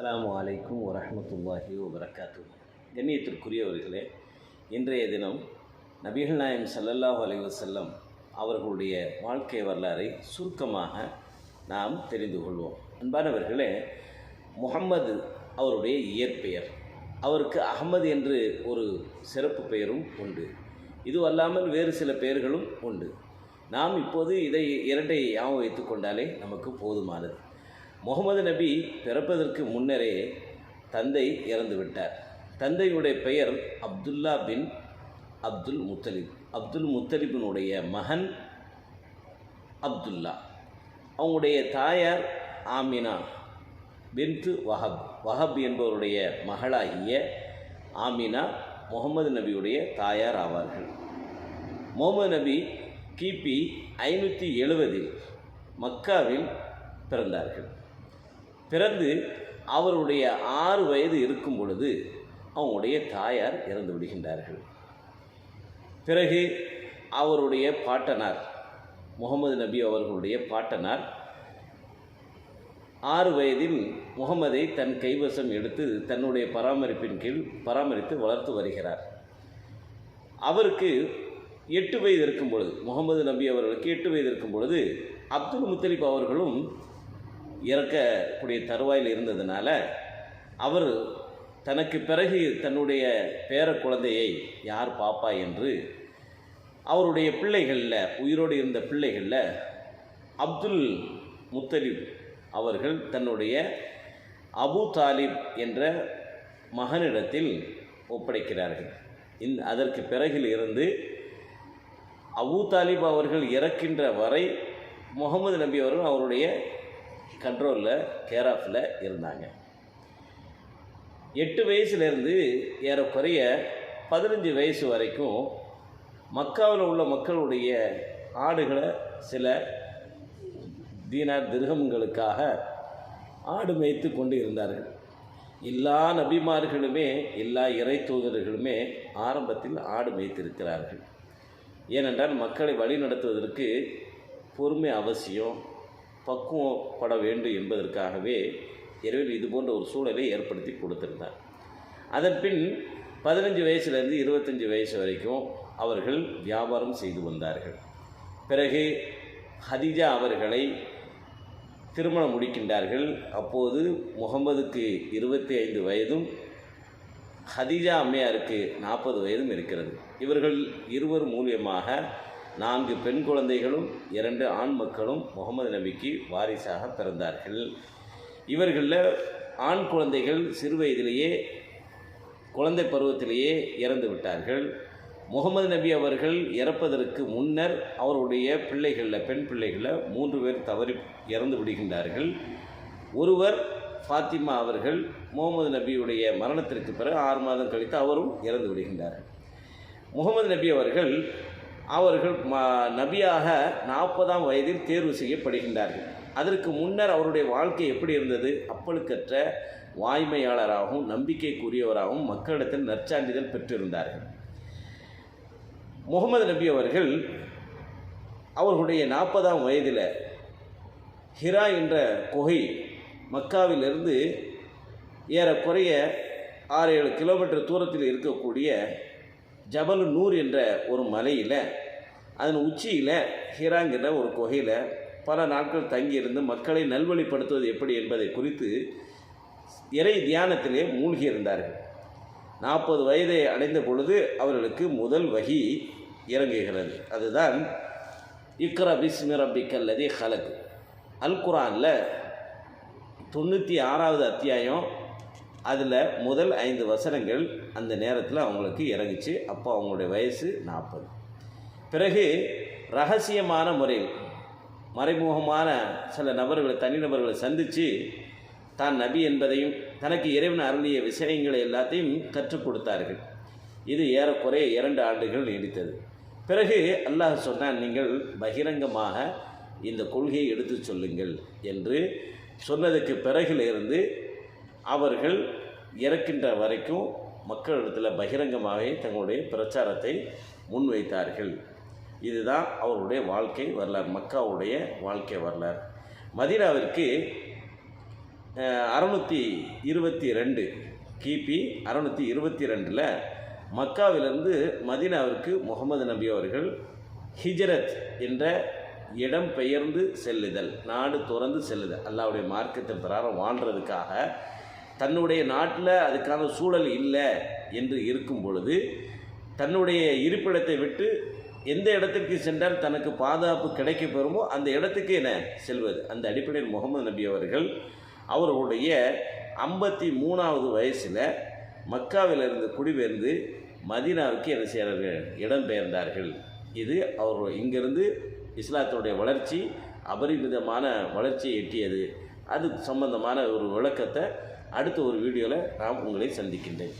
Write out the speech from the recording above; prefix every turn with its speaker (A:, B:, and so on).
A: அலாம் அலைக்கும் வரமத்துல்லாஹி வபரகாத்து கண்ணியத்திற்குரியவர்களே இன்றைய தினம் நபிகள் நாயம் சல்லல்லாஹ் அலைவசல்லம் அவர்களுடைய வாழ்க்கை வரலாறை சுருக்கமாக நாம் தெரிந்து கொள்வோம். அன்பானவர்களே முகம்மது அவருடைய இயற்பெயர். அவருக்கு அகமது என்று ஒரு சிறப்பு பெயரும் உண்டு. இது அல்லாமல் வேறு சில பெயர்களும் உண்டு. நாம் இப்போது இதை இரண்டை ஞாபகம் வைத்துக் கொண்டாலே நமக்கு போதுமானது. முகமது நபி பிறப்பதற்கு முன்னரே தந்தை இறந்துவிட்டார் தந்தையுடைய பெயர் அப்துல்லா பின் அப்துல் முத்தலிப். அப்துல் முத்தலிபினுடைய மகன் அப்துல்லா. அவங்களுடைய தாயார் ஆமினா பின்து வஹப். வஹப் என்பவருடைய மகளாகிய ஆமினா முகமது நபியுடைய தாயார் ஆவார்கள். முகமது நபி கிபி ஐநூற்றி எழுபதில் மக்காவில் பிறந்தார்கள். பிறந்து அவருடைய ஆறு வயது இருக்கும் பொழுது அவங்களுடைய தாயார் இறந்து விடுகின்றார்கள். பிறகு அவருடைய பாட்டனார் முகமது நபி அவர்களுடைய பாட்டனார் ஆறு வயதில் முகமதை தன் கைவசம் எடுத்து தன்னுடைய பராமரிப்பின் கீழ் பராமரித்து வளர்த்து வருகிறார். அவருக்கு எட்டு வயது இருக்கும் பொழுது முகமது நபி அவர்களுக்கு எட்டு வயது இருக்கும் பொழுது அப்துல் முத்தலிப் அவர்களும் இறக்கக்கூடிய தருவாயில் இருந்ததுனால அவர் தனக்கு பிறகு தன்னுடைய பேர குழந்தையை யார் பாப்பா என்று அவருடைய பிள்ளைகளில் உயிரோடு இருந்த பிள்ளைகளில் அப்துல் முத்தலிப் அவர்கள் தன்னுடைய அபு தாலிப் என்ற மகனிடத்தில் ஒப்படைக்கிறார்கள். இந் அதற்கு பிறகில் இருந்து அபு தாலிப் அவர்கள் இறக்கின்ற வரை முகமது நபி அவர்கள் அவருடைய கண்ட்ரோலில் கேர் ஆஃபில் இருந்தாங்க. எட்டு வயசுலேருந்து ஏறக்குறைய பதினஞ்சு வயசு வரைக்கும் மக்காவில் உள்ள மக்களுடைய ஆடுகளை சில தீனார் திருகங்களுக்காக ஆடு மேய்த்து கொண்டு இருந்தார்கள். எல்லா நபிமார்களுமே எல்லா இறை தூதர்களுமே ஆரம்பத்தில் ஆடு மேய்த்திருக்கிறார்கள். ஏனென்றால் மக்களை வழி நடத்துவதற்கு பொறுமை அவசியம். பக்குவப்பட வேண்டும் என்பதற்காகவே இறைவன் இது போன்ற ஒரு சூழலை ஏற்படுத்தி கொடுத்திருந்தார். அதன் பின் பதினஞ்சு வயசுலேருந்து இருபத்தஞ்சி வயசு வரைக்கும் அவர்கள் வியாபாரம் செய்து வந்தார்கள். பிறகு ஹதிஜா அவர்களை திருமணம் முடிக்கின்றார்கள். அப்போது முகமதுக்கு இருபத்தி ஐந்து வயதும் ஹதிஜா அம்மையாருக்கு நாற்பது வயதும் இருக்கிறது. இவர்கள் இருவர் மூலியமாக நான்கு பெண் குழந்தைகளும் இரண்டு ஆண் மக்களும் முகமது நபிக்கு வாரிசாக பிறந்தார்கள். இவர்களில் ஆண் குழந்தைகள் சிறு வயதிலேயே குழந்தை பருவத்திலேயே இறந்து விட்டார்கள். முகமது நபி அவர்கள் இறப்பதற்கு முன்னர் அவருடைய பிள்ளைகளில் பெண் பிள்ளைகளில் மூன்று பேர் தவறி இறந்து விடுகின்றார்கள். ஒருவர் ஃபாத்திமா அவர்கள் முகமது நபியுடைய மரணத்திற்கு பிறகு ஆறு மாதம் கழித்து அவரும் இறந்து விடுகின்றார்கள் முகமது நபி அவர்கள் அவர்கள் ம நபியாக நாற்பதாம் வயதில் தேர்வு செய்யப்படுகின்றார்கள். அதற்கு முன்னர் அவருடைய வாழ்க்கை எப்படி இருந்தது? அப்பழுக்கற்ற வாய்மையாளராகவும் நம்பிக்கைக்குரியவராகவும் மக்களிடத்தில் நற்சான்றிதழ் பெற்றிருந்தார்கள். முகமது நபி அவர்கள் அவர்களுடைய நாற்பதாம் வயதில் ஹிரா என்ற குகை மக்காவிலிருந்து ஏறக்குறைய ஆறு ஏழு கிலோமீட்டர் தூரத்தில் இருக்கக்கூடிய ஜபல் நூர் என்ற ஒரு மலையில் அதன் உச்சியில் ஹிராங்கிற ஒரு குகையில் பல நாட்கள் தங்கியிருந்து மக்களை நல்வழிப்படுத்துவது எப்படி என்பதை குறித்து இறை தியானத்திலே மூழ்கி இருந்தார்கள் நாற்பது வயதை அடைந்த பொழுது அவர்களுக்கு முதல் வகி இறங்குகிறது. அதுதான் இக்ரா பிஸ்மி ரப்பிக்கல்லதி ஹலக். அல் குரானில் தொண்ணூற்றி ஆறாவது அத்தியாயம் அதில் முதல் ஐந்து வசனங்கள் அந்த நேரத்தில் அவங்களுக்கு இறங்குச்சு. அப்போ அவங்களுடைய வயசு நாற்பது பிறகு ரகசியமான முறையில் மறைமுகமான சில நபர்களை தனிநபர்களை சந்தித்து தான் நபி என்பதையும் தனக்கு இறைவன் அருளிய விஷயங்களை எல்லாத்தையும் கற்றுக் கொடுத்தார்கள். இது ஏறக்குறைய இரண்டு ஆண்டுகள் நீடித்தது. பிறகு அல்லாஹ் சொன்னான் நீங்கள் பகிரங்கமாக இந்த கொள்கையை எடுத்து சொல்லுங்கள் என்று சொன்னதுக்கு பிறகிலிருந்து அவர்கள் இறக்கின்ற வரைக்கும் மக்களிடத்தில் பகிரங்கமாகவே தங்களுடைய பிரச்சாரத்தை முன்வைத்தார்கள். இதுதான் அவருடைய வாழ்க்கை வரலாறு மக்காவுடைய வாழ்க்கை வரலாறு. மதீனாவிற்கு அறநூற்றி இருபத்தி ரெண்டு கிபி அறநூற்றி இருபத்தி ரெண்டில் மக்காவிலிருந்து மதீனாவிற்கு முகமது நபி அவர்கள் ஹிஜரத் என்ற இடம் பெயர்ந்து செல்லுதல் நாடு துறந்து செல்லுதல் அல்லாவுடைய மார்க்கத்தின் பிரகாரம் வாழ்கிறதுக்காக தன்னுடைய நாட்டில் அதுக்கான சூழல் இல்லை என்று இருக்கும் பொழுது தன்னுடைய இருப்பிடத்தை விட்டு எந்த இடத்துக்கு சென்றால் தனக்கு பாதுகாப்பு கிடைக்க பெறுமோ அந்த இடத்துக்கு என செல்வது. அந்த அடிப்படையில் முகமது நபி அவர்கள் அவர்களுடைய ஐம்பத்தி மூணாவது வயசில் மக்காவிலிருந்து குடிபெயர்ந்து மதீனாவுக்கு என்ன செய்கிறார்கள் இடம்பெயர்ந்தார்கள். இது அவர் இங்கிருந்து இஸ்லாத்தினுடைய வளர்ச்சி அபரிமிதமான வளர்ச்சியை எட்டியது. அது சம்பந்தமான ஒரு விளக்கத்தை அடுத்த ஒரு வீடியோவில் நான் உங்களை சந்திக்கின்றேன்.